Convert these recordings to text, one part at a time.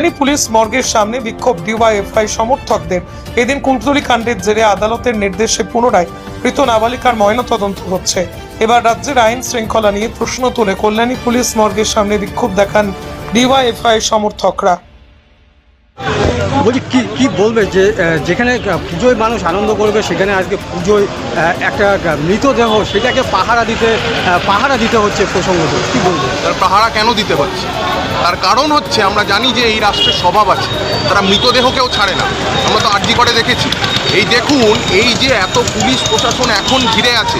Kalyani police মর্গের সামনে বিক্ষোভ DYFI সমর্থকদের। এদিন কুলতলি কাণ্ডের জেরে আদালতের নির্দেশে পুনরায় মৃত নাবালিকার ময়নাতদন্ত হচ্ছে। এবার রাজ্যের আইন শৃঙ্খলা নিয়ে প্রশ্ন তুলে কল্যাণী পুলিশ মর্গের সামনে বিক্ষোভ দেখান ডিওয়াইএফআই সমর্থকরা। বলছি, কি কি বলবে যে যেখানে পুজোয় মানুষ আনন্দ করবে, সেখানে আজকে পুজোয় একটা মৃতদেহ, সেটাকে পাহারা দিতে পাহারা দিতে হচ্ছে প্রসঙ্গত। কি বলবে? তার পাহারা কেন দিতে হচ্ছে? তার কারণ হচ্ছে, আমরা জানি যে এই রাষ্ট্রের স্বভাব আছে। তারা মৃতদেহকেও ছাড়ে না। আমরা তো আর্জি করে দেখেছি। এই দেখুন, এই যে এত পুলিশ প্রশাসন এখন ঘিরে আছে,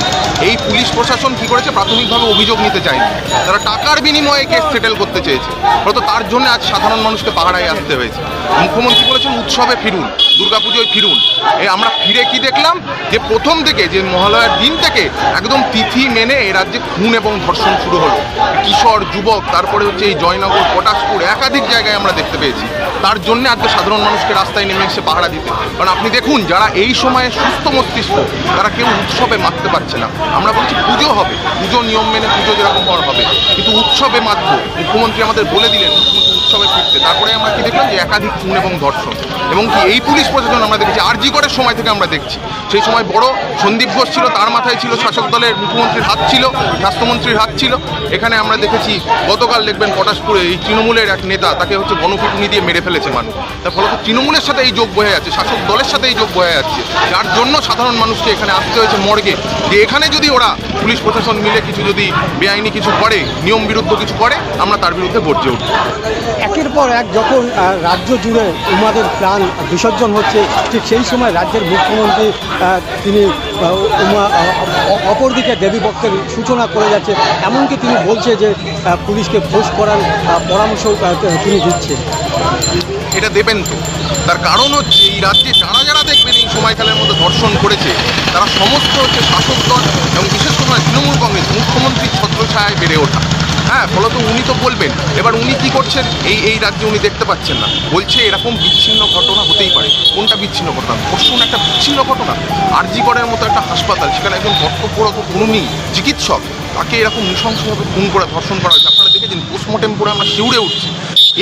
এই পুলিশ প্রশাসন কি করেছে? প্রাথমিকভাবে অভিযোগ নিতে চায়নি। তারা টাকার বিনিময়ে কেস সেটেল করতে চেয়েছে। হয়তো তার জন্য আজ সাধারণ মানুষকে পাহারায় আসতে হয়েছে। মুখ্যমন্ত্রী বলেছেন উৎসবে ফিরুন, দুর্গাপুজোয় ফিরুন। এ আমরা ফিরে কি দেখলাম? যে প্রথম থেকে যে মহালয়ার দিন থেকে একদম তিথি মেনে এ রাজ্যে খুন এবং ধর্ষণ শুরু হলো। কিশোর, যুবক, তারপরে হচ্ছে এই জয়নগর, পটাশপুর, একাধিক জায়গায় আমরা দেখতে পেয়েছি। তার জন্য আজকে সাধারণ মানুষকে রাস্তায় নেমে এসে পাহারা দিতে। কারণ আপনি দেখুন, যারা এই সময়ে সুস্থ মস্তিষ্ক, তারা কেউ উৎসবে মাততে পারছে না। আমরা বলছি পুজো হবে। পুজো নিয়ম মেনে পুজো যেরকম হবে। কিন্তু উৎসবে মাতবো। মুখ্যমন্ত্রী আমাদের বলে দিলেন উৎসবে ফিরতে। তারপরে আমরা কি দেখলাম যে একাধিক খুন এবং ধর্ষণ এবং কি এই পুলিশ প্রশাসন আমরা দেখেছি আরজি সময় থেকে আমরা দেখছি। সেই সময় বড় সন্দীপ ঘোষ ছিল, তার মাথায় ছিল শাসক দলের মুখ্যমন্ত্রীর হাত ছিল, স্বাস্থ্যমন্ত্রীর হাত ছিল। এখানে আমরা দেখেছি গতকাল দেখবেন পটাশপুরে এই তৃণমূলের এক নেতা, তাকে হচ্ছে গণপিটুনি দিয়ে মেরে ফেলেছে মানুষ। তার ফলত তৃণমূলের সাথে এই যোগ বয়ে যাচ্ছে, শাসক দলের সাথে এই যোগ বয়ে যাচ্ছে। যার জন্য সাধারণ মানুষকে এখানে আসতে হয়েছে মর্গে। যে এখানে যদি ওরা পুলিশ প্রশাসন মিলে কিছু যদি বেআইনি কিছু করে, নিয়ম বিরুদ্ধ কিছু করে, আমরা তার বিরুদ্ধে গর্জে উঠব। একের পর এক যখন রাজ্য জুড়ে উমাদের প্রাণ বিসর্জন হচ্ছে, ঠিক সেই সময় রাজ্যের মুখ্যমন্ত্রী তিনি অপরদিকে দেবী ভক্তের সূচনা করে যাচ্ছে। এমনকি তিনি বলছে যে পুলিশকে ফোর্স করার পরামর্শ তিনি দিচ্ছে এটা দেবেন তো। তার কারণ হচ্ছে, এই রাজ্যে যারা যারা দেখবেন এই সময়কালের মধ্যে ধর্ষণ করেছে, তারা সমস্ত হচ্ছে শাসক দল এবং বিশেষ করে তৃণমূল কংগ্রেস মুখ্যমন্ত্রীর ছত্রছায়ায় বেড়ে ওঠা হ্যাঁ ফলত উনি তো বলবেন। এবার উনি কি করছেন? এই এই রাজ্যে উনি দেখতে পাচ্ছেন না। বলছে এরকম বিচ্ছিন্ন ঘটনা হতেই পারে। কোনটা বিচ্ছিন্ন ঘটনা? ধর্ষণ একটা বিচ্ছিন্ন ঘটনা। আরজি করের মতো একটা হাসপাতাল, সেখানে একজন কর্তব্যরত কর্মী চিকিৎসক, তাকে এরকম নৃশংসভাবে খুন করে, ধর্ষণ করা হয়েছে। আপনারা দেখেছেন পোস্টমর্টেম করে আমরা শিউরে উঠছি।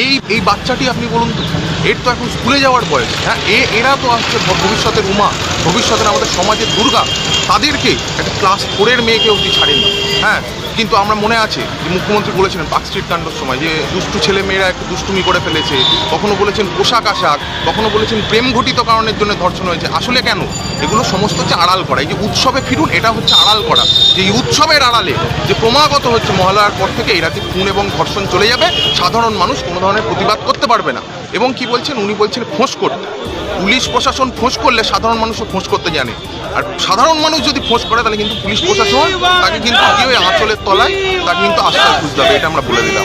এই এই বাচ্চাটি আপনি বলুন তো, এর তো এখন স্কুলে যাওয়ার বয়স। হ্যাঁ এ, এরা তো আসছে ভবিষ্যতের উমা। ভবিষ্যতের আমাদের সমাজের দুর্গা। তাদেরকে একটা ক্লাস ফোরের মেয়েকে অবধি ছাড়েন না। হ্যাঁ কিন্তু আমরা মনে আছে যে মুখ্যমন্ত্রী বলেছিলেন পার্ক স্ট্রিট কাণ্ডর সময় যে দুষ্টু ছেলে মেয়েরা একটু দুষ্টুমি করে ফেলেছে, কখনো বলেছেন পোশাক আশাক, কখনো বলেছেন প্রেম ঘটিত কারণের জন্য ধর্ষণ হয়েছে। আসলে কেন? এগুলো সমস্ত হচ্ছে আড়াল করা। এই যে উৎসবে ফিরুন, এটা হচ্ছে আড়াল করা। যে এই উৎসবের আড়ালে যে ক্রমাগত হচ্ছে মহালয়ার পর থেকে এই রাজ্যে খুন এবং ধর্ষণ চলে যাবে, সাধারণ মানুষ কোনো ধরনের প্রতিবাদ করতে পারবে না। এবং কি বলছেন? উনি বলছেন ফোঁস করতে। পুলিশ প্রশাসন ফোঁস করলে সাধারণ মানুষও ফোঁস করতে জানে। আর সাধারণ মানুষ যদি ফোঁস করে তাহলে কিন্তু পুলিশ প্রশাসন তাকে কিন্তু কেউ ওই আঁচলের তলায় তাকে কিন্তু আশ্রয় খুঁজতে হবে এটা আমরা বলে দিলাম।